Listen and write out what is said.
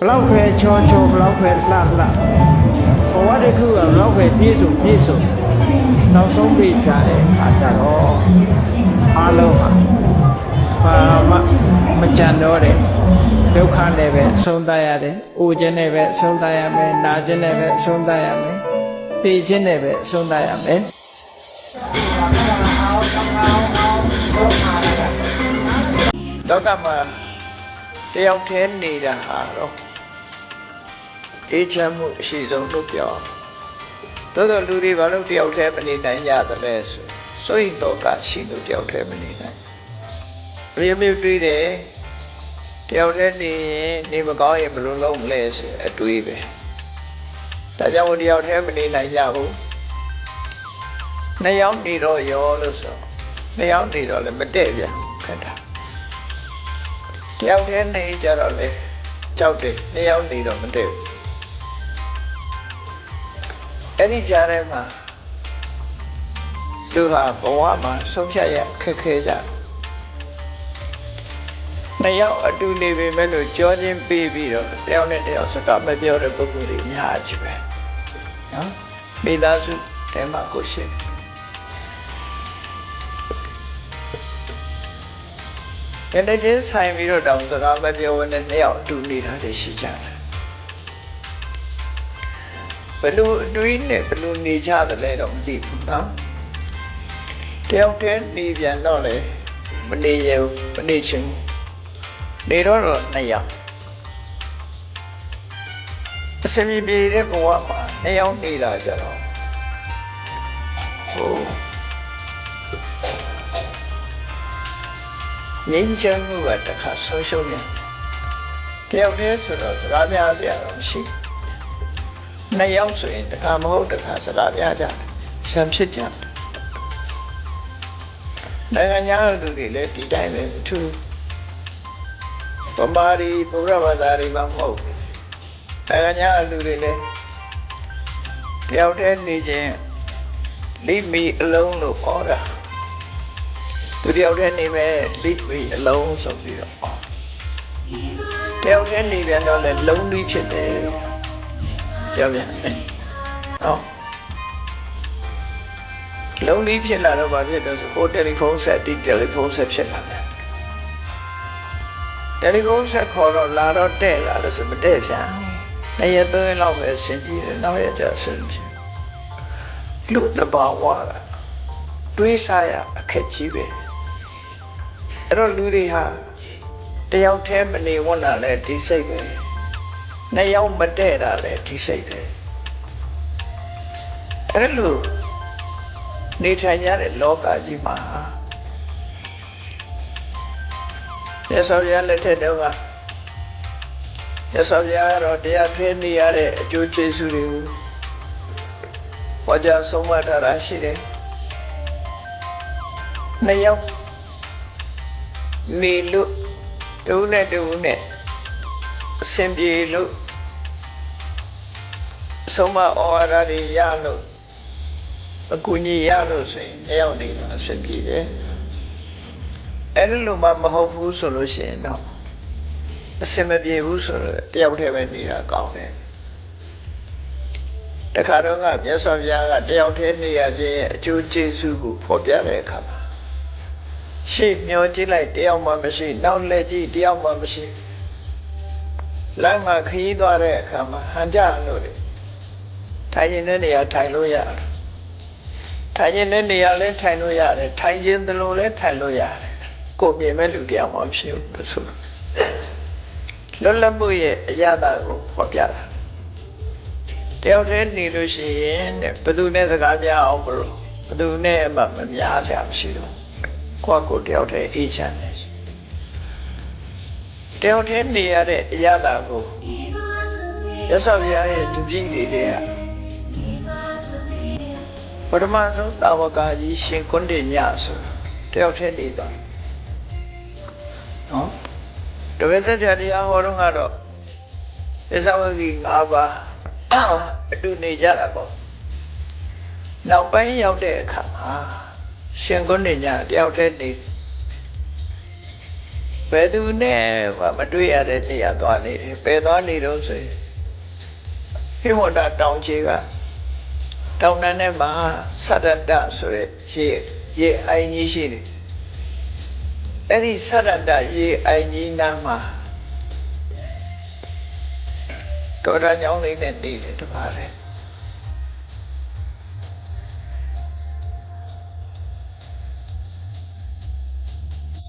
ဘလောက်ပဲချောချောဘလောက်ပဲလှလှဘဝတစ်ခုကဘလောက်ပဲပြည့်စုံပြည့်စုံနောက်ဆုံးပြကြတဲ့အခါကျတော့အားလုံးဟာဘာမှမကြံတော့တဲ့ဒုက္ခနဲ့ပဲအဆုံးသတ်ရတယ်။အိုခြင်းနဲ့ပဲအဆုံးသတ်ရမယ်။နာခြင်းနဲ့ပဲအဆုံးသတ်ရမယ်။သိခြင်းနဲ့ပဲအဆုံးသတ်ရမယ်။လောကမှာတယောက်တည်းနေတာဟာတော့ အေးချမ်းမှုအရှိဆုံးလို့ပြောအောင်သို့တော်လူတွေဘာလို့တယောက်တည်းမနေနိုင်ကြသလဲဆိုဆိုရင်တော့ကရှိလို့တယောက်တည်းမနေနိုင်ဘူးအမျိုးမျိုးတွေးတယ်တယောက်တည်းနေရင်နေမကောင်းရင်ဘယ်လိုလုပ်မလဲဆိုအတွေးပဲဒါကြောင့်တယောက်တည်းမနေနိုင်ကြဘူးနှစ်ယောက်နေတော့ရောလို့ဆိုနှစ်ယောက်နေတော့လည်းမတည့်ပြန်ခက်တာတယောက်တည်းနေကြတော့လေကြောက်တယ်နှစ်ယောက်နေတော့မတည့်ဘူး အဲ့ဒီကြားထဲမှာသူဟာဘဝမှာဆုံးဖြတ်ရခက်ခဲကြနှစ်ယောက်အတူနေပေမဲ့လို့ကြောချင်းပေးပြီးတော့တယောက်နဲ့တယောက်စကားမပြောတဲ့ပုဂ္ဂိုလ်တွေများကြီးပဲနော်မိသားစုတဲမှာကိုရှိတယ်အဲ့ဒါချင်းဆိုင်ပြီးတော့တောင်စကားမပြောဘဲနဲ့နှစ်ယောက်အတူနေတာတွေရှိကြတယ် ဘယ်လိုအတွေးနဲ့ဘယ်လိုနေကြသလဲတော့မသိဘူးနော်တယောက်တည်းနေပြန်တော့လေမနေရဘူးမနေချင်ဘူးနေတော့တော့နှစ်ယောက်အစမီပြေတဲ့ဘဝမှာနှစ်ယောက်နေတာကြတော့ဟိုငင်းချမ်းမှုကတစ်ခါဆုံးရှုံးနေတယောက်တည်းဆိုတော့စကားများစရာတော့မရှိဘူး နှစ်ယောက်ဆိုရင်တစ်ခါမဟုတ်တစ်ခါစကားများကြတယ်ဆံဖြစ်ကြတယ်နိုင်ငံခြားလူတွေလည်းဒီတိုင်းပဲအထူးဗမာရီဗုဒ္ဓဘာသာတွေမှမဟုတ်ဘူးနိုင်ငံခြားလူတွေလည်းတယောက်တည်းနေခြင်းလိမီအလုံးလို့ခေါ်တာသူတယောက်တည်းနေမဲ့လိမီအလုံးဆိုပြီးတော့တယောက်တည်းနေပြန်တော့လည်းလုံးပြီးဖြစ်တယ် ကြောက်ပြန်တယ်ဟောလုံးလေးဖြစ်လာတော့ဗာဖြစ်တော့ဆိုဟိုတယ်လီဖုန်းဆက်ဒီတယ်လီဖုန်းဆက်ဖြစ်လာတယ်တယ်လီဖုန်းဆက်ခေါ်တော့လာတော့တဲ့လာတော့ဆိုမတဲ့ပြန်နှစ်ရက်သုံးရက်လောက်ပဲဆင်ပြေတယ်နောက်ရက်ကျဆင်ပြေလူတဘာဝကတွေးစားရအခက်ကြီးပဲအဲ့တော့လူတွေဟာတယောက်တည်းမနေဝန်းတာလဲဒီစိတ်ပဲ နှစ်ယောက်မတဲ့တာလဲဒီစိတ်ပဲအဲ့လိုနေထိုင်ကြတဲ့လောကကြီးမှာရသော်ရလက်ထက်တော့ကရသော်ရတော့တရားထွေးနေရတဲ့အကျိုးကျေးဇူးတွေကိုဟောကြားဆုံးမထားတာရှိတယ်။နှစ်ယောက်နေလို့တူနဲ့တူနဲ့ အဆင်ပြေလို့ဆုံးမဩဝါဒတွေရလို့အကူအညီရလို့ဆိုရင်တယောက်နေမှာအဆင်ပြေတယ်အဲ့ဒီလိုမှမဟုတ်ဘူးဆိုလို့ရှိရင်တော့အဆင်မပြေဘူးဆိုတော့တယောက်တည်းပဲနေတာကောင်းတယ်တခါတော့ကမြတ်စွာဘုရားကတယောက်တည်းနေရခြင်းရဲ့အကျိုးကျေးဇူးကိုဖော်ပြတဲ့အခါမှာရှေ့မျောကြည့်လိုက်တယောက်မှမရှိနောက်လက်ကြည့်တယောက်မှမရှိ လမ်းမှာခရီးသွားတဲ့အခါမှာဟန်ကြလို့လေထိုင်ရင်တဲ့နေရာထိုင်လို့ရတယ်ထိုင်ခြင်းတဲ့နေရာလဲထိုင်လို့ရတယ်ထိုင်ခြင်းသလိုလဲထိုင်လို့ရတယ်ကိုမြင်မဲ့လူတရားမှဖြစ်ဘူးဆိုလွတ်လပ်မှုရဲ့အရသာကိုဖော်ပြတာတယောက်တည်းနေလို့ရှိရင်တဲ့ဘယ်သူနဲ့စကားများအောင်မလို့ဘယ်သူနဲ့မှမများစရာမရှိတော့ကိုယ့်ကိုယ်တယောက်တည်းအေးချမ်းတယ် တယောက်တည်းနေရတဲ့အရသာကိုရသော်ဘုရားရဲ့သူကြီးတွေတဲ့ပထမဆုံးတာဝကကြီးရှင်ကွန်းတင်ညဆိုတယောက်တည်းနေသွားနော်တပည့်ဆက်ကြတရားဟောတော့ကတော့သစ္စာဝဂီ၅ပါးအတူနေကြတာပေါ့နောက်ပိုင်းရောက်တဲ့အခါမှာရှင်ကွန်းတင်ညတယောက်တည်းနေ ဘယ်သူနဲ့မှမတွေ့ရတဲ့နေရာသွားနေတယ်ဘယ်သွားနေတော့ဆိုရင်ဟိမဝတ္တတောင်ကြီးကတောင်တန်းထဲမှာသရတ္တဆိုတဲ့ရေရေအိုင်ကြီးရှိတယ်အဲ့ဒီသရတ္တရေအိုင်ကြီးနားမှာတော်ရညောင်းလေးနဲ့နေတယ်တပါးတယ်